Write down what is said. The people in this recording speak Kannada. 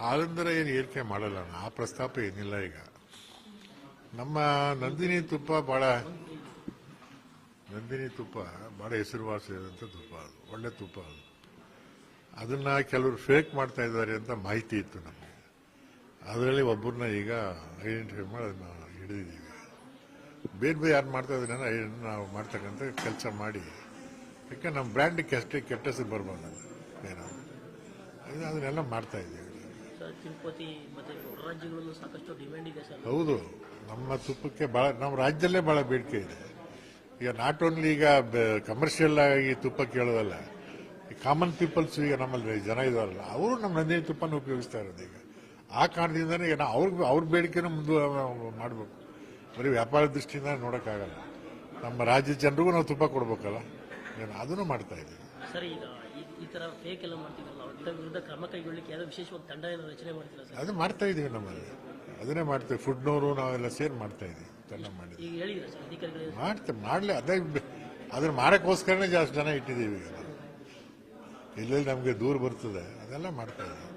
ಹಾಲಿಂದರ ಏನು ಏರಿಕೆ ಮಾಡಲ್ಲ. ಆ ಪ್ರಸ್ತಾಪ ಏನಿಲ್ಲ ಈಗ. ನಮ್ಮ ನಂದಿನಿ ತುಪ್ಪ ಭಾಳ ನಂದಿನಿ ತುಪ್ಪ ಭಾಳ ಹೆಸರುವಾಸಿಯಾದಂಥ ತುಪ್ಪ ಅದು, ಒಳ್ಳೆ ತುಪ್ಪ ಅದು. ಅದನ್ನ ಕೆಲವರು ಫೇಕ್ ಮಾಡ್ತಾ ಇದ್ದಾರೆ ಅಂತ ಮಾಹಿತಿ ಇತ್ತು ನಮಗೆ. ಅದರಲ್ಲಿ ಒಬ್ಬರನ್ನ ಈಗ ಐಡೆಂಟಿಫೈ ಮಾಡಿ ಅದನ್ನ ಹಿಡಿದಿದ್ದೀವಿ. ಬೇರೆ ಬೇರೆ ಯಾರು ಮಾಡ್ತಾ ಇದ್ರೆ ನಾವು ಮಾಡ್ತಕ್ಕಂಥ ಕೆಲಸ ಮಾಡಿ. ಯಾಕೆ ನಮ್ಮ ಬ್ರ್ಯಾಂಡಿಗೆ ಅಷ್ಟೇ ಕೆಟ್ಟ ಹೆಸರು ಬರ್ಬಾರ್ದು ಏನೋ. ಅದನ್ನೆಲ್ಲ ಮಾಡ್ತಾ ಇದ್ದೀವಿ. ತಿರುಪತಿ ಮತ್ತೆ ರಾಜ್ಯಗಳಲ್ಲೂ ಸಾಕಷ್ಟು ಡಿಮ್ಯಾಂಡ್ ಇದೆ ಸರ್. ಹೌದು, ನಮ್ಮ ತುಪ್ಪಕ್ಕೆ ಭಾಳ ನಮ್ಮ ರಾಜ್ಯದಲ್ಲೇ ಭಾಳ ಬೇಡಿಕೆ ಇದೆ. ಈಗ ನಾಟ್ ಓನ್ಲಿ ಈಗ ಕಮರ್ಷಿಯಲ್ ಆಗಿ ತುಪ್ಪ ಕೇಳೋದಲ್ಲ ಕಾಮನ್ ಪೀಪಲ್ಸ್ ಈಗ ನಮ್ಮಲ್ಲಿ ಜನ ಇದಾರಲ್ಲ, ಅವರು ನಮ್ಮ ನಂದಿನಿ ತುಪ್ಪನ ಉಪಯೋಗಿಸ್ತಾ ಇರೋದು ಈಗ. ಆ ಕಾರಣದಿಂದನೇ ಈಗ ನಾವು ಅವ್ರಿಗೆ, ಅವ್ರ ಬೇಡಿಕೆನೂ ಮುಂದೆ ಮಾಡಬೇಕು. ಬರೀ ವ್ಯಾಪಾರ ದೃಷ್ಟಿಯಿಂದ ನೋಡೋಕ್ಕಾಗಲ್ಲ. ನಮ್ಮ ರಾಜ್ಯದ ಜನರಿಗೂ ನಾವು ತುಪ್ಪ ಕೊಡ್ಬೇಕಲ್ಲ, ಅದನ್ನು ಮಾಡ್ತಾ ಇದ್ದೀವಿ. ಸರ್ ಈಗ ಈ- ತರ ಫೇಕ್ ಎಲ್ಲ ಮಾಡ್ತಿದ್ರಲ್ಲ ಅವ್ರ ವಿರುದ್ಧ ಕ್ರಮ ಕೈಗೊಳ್ಳಿಕ್ಕೆ ಯಾವ್ದೋ ವಿಶೇಷವಾಗಿ ತಂಡ ಏನೋ ರಚನೆ ಮಾಡ್ತಿಲ್ಲ ಸರ್? ಅದು ಮಾಡ್ತಾ ಇದೀವಿ ನಮ್ಮಲ್ಲಿ. ಅದನ್ನೇ ಮಾಡ್ತೀವಿ. ಫುಡ್ನವರು ನಾವೆಲ್ಲ ಸೇರಿ ಮಾಡ್ತಾ ಇದೀವಿ. ಮಾಡಿ ಈಗ ಹೇಳಿದ್ರೆ ಸರ್ ಅಧಿಕಾರಿಗಳು ಮಾಡ್ತೆ ಮಾಡ್ಲಿ. ಅದೇ ಅದನ್ನ ಮಾಡಕ್ಕೋಸ್ಕರನೇ ಜಾಸ್ತಿ ಜನ ಇಟ್ಟಿದ್ದೀವಿ ಈಗ ನಾವು. ಎಲ್ಲೆಲ್ಲಿ ನಮಗೆ ದೂರ ಬರ್ತದೆ ಅದೆಲ್ಲ ಮಾಡ್ತಾ ಇದ್ದೀವಿ